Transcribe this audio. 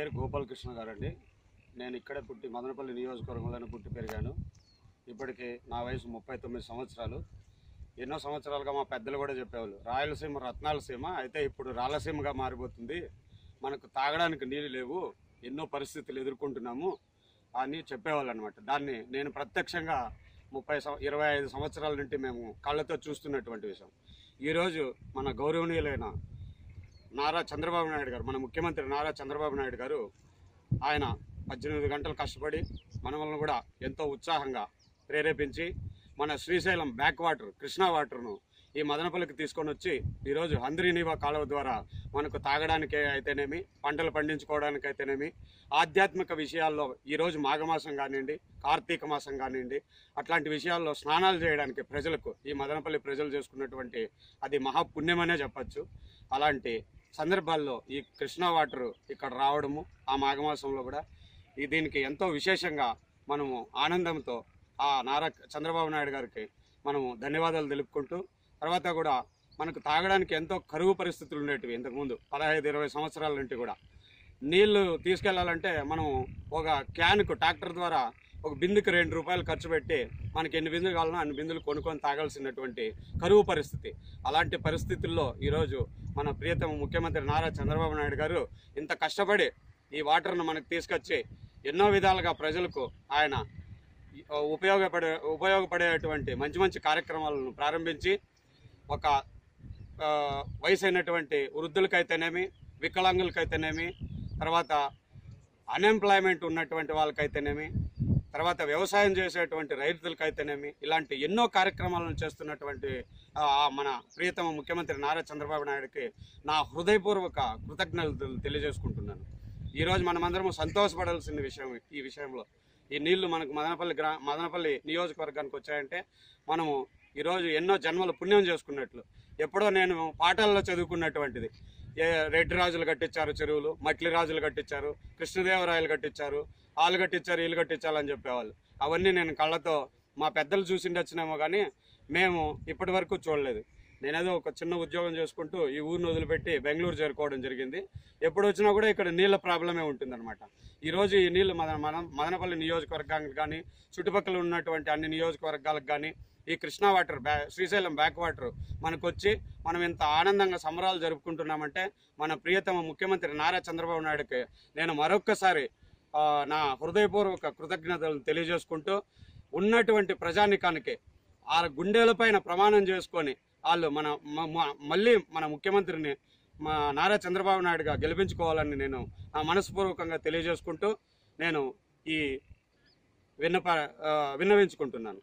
పేరు గోపాలకృష్ణ గారు అండి నేను ఇక్కడే పుట్టి మదనపల్లి నియోజకవర్గంలోనే పుట్టి పెరిగాను. ఇప్పటికి నా వయసు ముప్పై తొమ్మిది సంవత్సరాలు. ఎన్నో సంవత్సరాలుగా మా పెద్దలు కూడా చెప్పేవాళ్ళు రాయలసీమ రత్నాలసీమ అయితే ఇప్పుడు రాయలసీమగా మారిపోతుంది. మనకు తాగడానికి నీళ్ళు లేవు ఎన్నో పరిస్థితులు ఎదుర్కొంటున్నాము అని చెప్పేవాళ్ళు అనమాట దాన్ని నేను ప్రత్యక్షంగా ముప్పై ఇరవై ఐదు సంవత్సరాల నుండి మేము కళ్ళతో చూస్తున్నటువంటి విషయం. ఈరోజు మన గౌరవనీయులైన నారా చంద్రబాబు నాయుడు గారు మన ముఖ్యమంత్రి నారా చంద్రబాబు నాయుడు గారు ఆయన పద్దెనిమిది గంటలు కష్టపడి మనల్ని కూడా ఎంతో ఉత్సాహంగా ప్రేరేపించి మన శ్రీశైలం బ్యాక్ వాటర్ కృష్ణా వాటర్ను ఈ మదనపల్లికి తీసుకొని వచ్చి ఈరోజు హంద్రీనీవా కాలువ ద్వారా మనకు తాగడానికి అయితేనేమి పంటలు పండించుకోవడానికి అయితేనేమి ఆధ్యాత్మిక విషయాల్లో ఈరోజు మాఘమాసం కానివ్వండి కార్తీక మాసం కానివ్వండి అట్లాంటి విషయాల్లో స్నానాలు చేయడానికి ప్రజలకు ఈ మదనపల్లి ప్రజలు చేసుకున్నటువంటి అది మహాపుణ్యమనే చెప్పచ్చు. అలాంటి సందర్భాల్లో ఈ కృష్ణా వాటర్ ఇక్కడ రావడము ఆ మాఘమాసంలో కూడా ఈ దీనికి ఎంతో విశేషంగా మనము ఆనందంతో ఆ నారా చంద్రబాబు నాయుడు గారికి మనము ధన్యవాదాలు తెలుపుకుంటూ తర్వాత కూడా మనకు తాగడానికి ఎంతో కరువు పరిస్థితులు ఉండేటివి ఇంతకుముందు పదహైదు ఇరవై సంవత్సరాల నుండి కూడా. నీళ్ళు తీసుకెళ్ళాలంటే మనం ఒక క్యాన్కు ట్రాక్టర్ ద్వారా ఒక బిందుకు రెండు రూపాయలు ఖర్చు పెట్టి మనకి ఎన్ని బిందులు కావాలన్నా అన్ని బిందులు కొనుక్కొని తాగాల్సినటువంటి కరువు పరిస్థితి. అలాంటి పరిస్థితుల్లో ఈరోజు మన ప్రియతమ ముఖ్యమంత్రి నారా చంద్రబాబు నాయుడు గారు ఇంత కష్టపడి ఈ వాటర్ను మనకు తీసుకొచ్చి ఎన్నో విధాలుగా ప్రజలకు ఆయన ఉపయోగపడే ఉపయోగపడేటువంటి మంచి మంచి కార్యక్రమాలను ప్రారంభించి ఒక వయసు అయినటువంటి వృద్ధులకైతేనేమి వికలాంగులకైతేనేమి తర్వాత అన్ఎంప్లాయ్మెంట్ ఉన్నటువంటి వాళ్ళకైతేనేమి తర్వాత వ్యవసాయం చేసేటువంటి రైతులకైతేనేమి ఇలాంటి ఎన్నో కార్యక్రమాలను చేస్తున్నటువంటి మన ప్రియతమ ముఖ్యమంత్రి నారా చంద్రబాబు నాయుడుకి నా హృదయపూర్వక కృతజ్ఞతలు తెలియజేసుకుంటున్నాను. ఈరోజు మనమందరం సంతోషపడాల్సిన విషయం ఈ విషయంలో ఈ నీళ్ళు మనకు మదనపల్లి గ్రా మదనపల్లి నియోజకవర్గానికి వచ్చాయంటే మనము ఈరోజు ఎన్నో జన్మల పుణ్యం చేసుకున్నట్లు. ఎప్పుడో నేను పాఠాల్లో చదువుకున్నటువంటిది. ఏ రెడ్డి రాజులు కట్టించారు చెరువులు మట్లి రాజులు కట్టించారు కృష్ణదేవరాయలు కట్టించారు వాళ్ళు కట్టించారు వీళ్ళు కట్టించాలని చెప్పేవాళ్ళు. అవన్నీ నేను కళ్ళతో మా పెద్దలు చూసిండొచ్చినేమో కానీ మేము ఇప్పటి వరకు చూడలేదు. నేనేదో ఒక చిన్న ఉద్యోగం చేసుకుంటూ ఈ ఊరిని వదిలిపెట్టి బెంగళూరు చేరుకోవడం జరిగింది. ఎప్పుడు వచ్చినా కూడా ఇక్కడ నీళ్ళ ప్రాబ్లమే ఉంటుందన్నమాట. ఈరోజు ఈ నీళ్ళు మన మన మదనపల్లి నియోజకవర్గానికి కానీ చుట్టుపక్కల ఉన్నటువంటి అన్ని నియోజకవర్గాలకు కానీ ఈ కృష్ణా వాటర్ బ్యా శ్రీశైలం బ్యాక్ వాటర్ మనకు వచ్చి మనం ఇంత ఆనందంగా సంబరాలు జరుపుకుంటున్నామంటే మన ప్రియతమ ముఖ్యమంత్రి నారా చంద్రబాబు నాయుడుకి నేను మరొక్కసారి నా హృదయపూర్వక కృతజ్ఞతలను తెలియజేసుకుంటూ ఉన్నటువంటి ప్రజానికానికి ఆ గుండెలపైన ప్రమాణం చేసుకొని వాళ్ళు మన మళ్ళీ మన ముఖ్యమంత్రిని మా నారా చంద్రబాబు నాయుడుగా గెలిపించుకోవాలని నేను నా మనస్పూర్వకంగా తెలియజేసుకుంటూ నేను ఈ విన్నప విన్నవించుకుంటున్నాను.